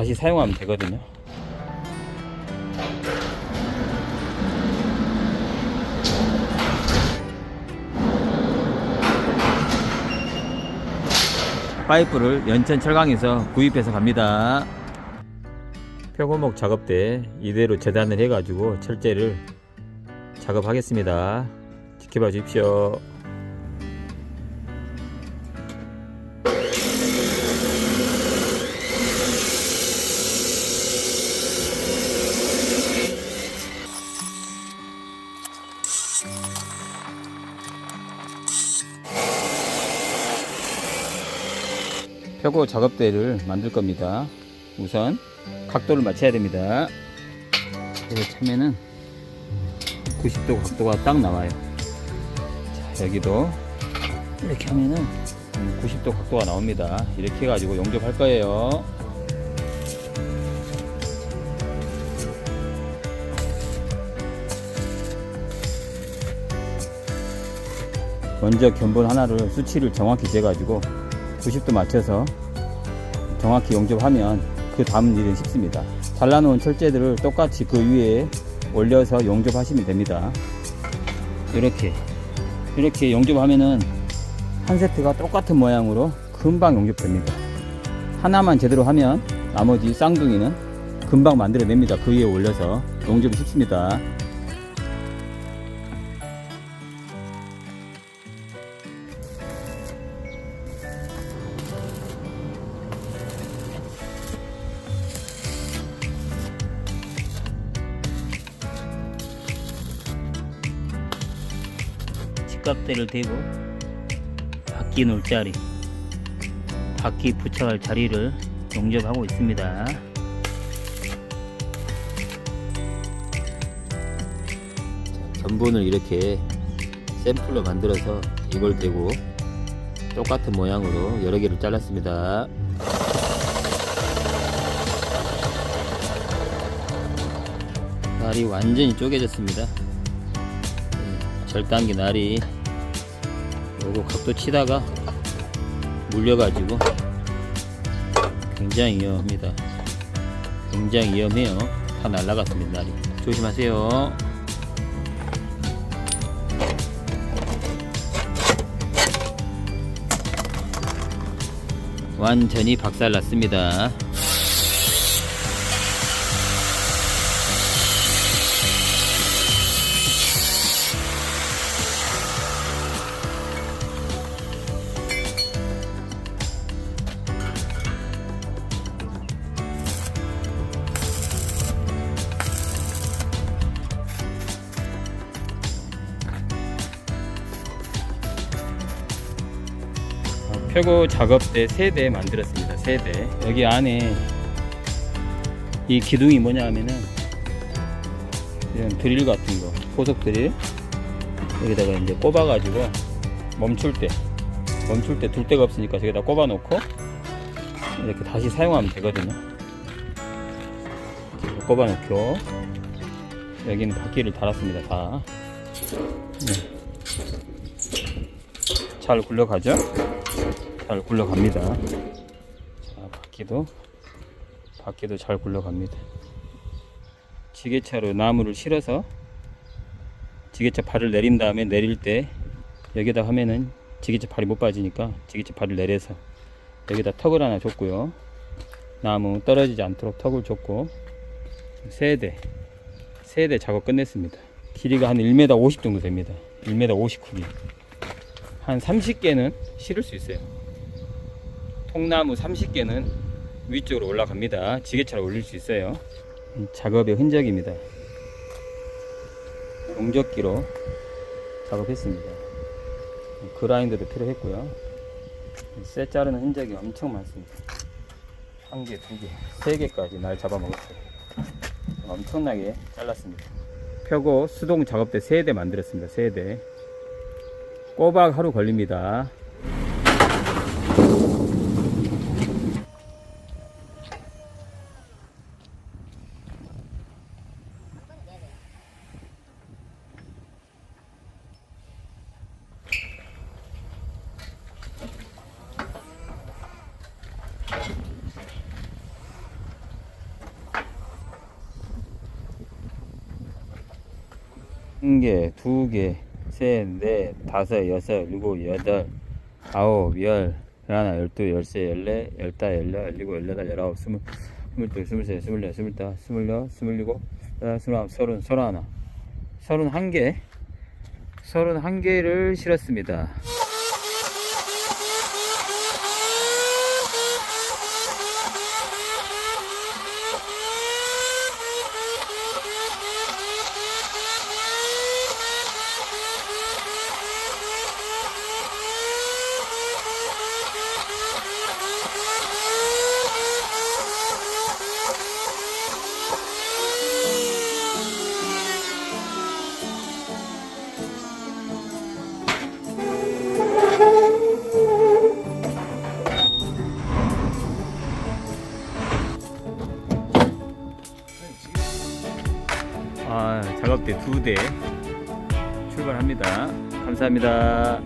다시 사용하면 되거든요. 파이프를 연천 철강에서 구입해서 갑니다. 표고목 작업 때 이대로 재단을 해 가지고 철제를 작업하겠습니다. 지켜봐 주십시오. 표고 작업대를 만들 겁니다. 우선 각도를 맞춰야 됩니다. 이거 차면은 90도 각도가 딱 나와요. 자, 여기도 이렇게 하면은 90도 각도가 나옵니다. 이렇게 해가지고 용접할 거예요. 먼저 견본 하나를 수치를 정확히 재가지고 90도 맞춰서 정확히 용접하면 그 다음 일은 쉽습니다. 잘라놓은 철제들을 똑같이 그 위에 올려서 용접하시면 됩니다. 이렇게 이렇게 용접하면은 한 세트가 똑같은 모양으로 금방 용접됩니다. 하나만 제대로 하면 나머지 쌍둥이는 금방 만들어냅니다. 그 위에 올려서 용접이 쉽습니다. 직각대를 대고 바퀴 놓을 자리 바퀴 부착할 자리를 용접하고 있습니다. 전본을 이렇게 샘플로 만들어서 이걸 대고 똑같은 모양으로 여러 개를 잘랐습니다. 날이 완전히 쪼개졌습니다 절단기 날이 요거 각도 치다가 물려가지고 굉장히 위험합니다. 굉장히 위험해요. 다 날라갔습니다. 날이. 조심하세요. 완전히 박살났습니다. 표고 작업대 3대 만들었습니다. 3대. 여기 안에 이 기둥이 뭐냐 하면은 이런 드릴 같은 거, 포석 드릴 여기다가 이제 꼽아 가지고 멈출 때 멈출 때 둘 데가 없으니까 저기다 꼽아 놓고 이렇게 다시 사용하면 되거든요. 이렇게 꼽아 놓고 여기는 바퀴를 달았습니다. 다. 네. 잘 굴러가죠? 잘 굴러갑니다. 자, 바퀴도 바퀴도 잘 굴러갑니다. 지게차로 나무를 실어서 지게차 발을 내린 다음에 내릴 때 여기다 하면은 지게차 발이 못 빠지니까 지게차 발을 내려서 여기다 턱을 하나 줬고요. 나무 떨어지지 않도록 턱을 줬고 세대 세대 작업 끝냈습니다. 길이가 한 1m 50 정도 됩니다. 1m 50 크기. 한 30개는 실을 수 있어요. 통나무 30개는 위쪽으로 올라갑니다. 지게차로 올릴 수 있어요. 이 작업의 흔적입니다. 용접기로 작업했습니다. 그라인더도 필요했고요. 쇠 자르는 흔적이 엄청 많습니다. 한 개, 두 개, 세 개까지 날 잡아먹었어요. 엄청나게 잘랐습니다. 펴고 수동 작업대 3대 만들었습니다. 3대. 꼬박 하루 걸립니다. 한 개, 두 개, 셋, 넷, 다섯, 여섯, 일곱, 여덟, 아홉, 열, 열하나, 열두, 열세, 열네, 열다, 열여, 열일곱, 열여덟, 열아홉, 스물, 스물둘, 스물셋, 스물넷, 스물다, 스물여, 스물일곱, 스물아홉, 서른, 서른하나, 서른한 개, 서른한 개를 실었습니다. 작업대 두 대 출발합니다. 감사합니다.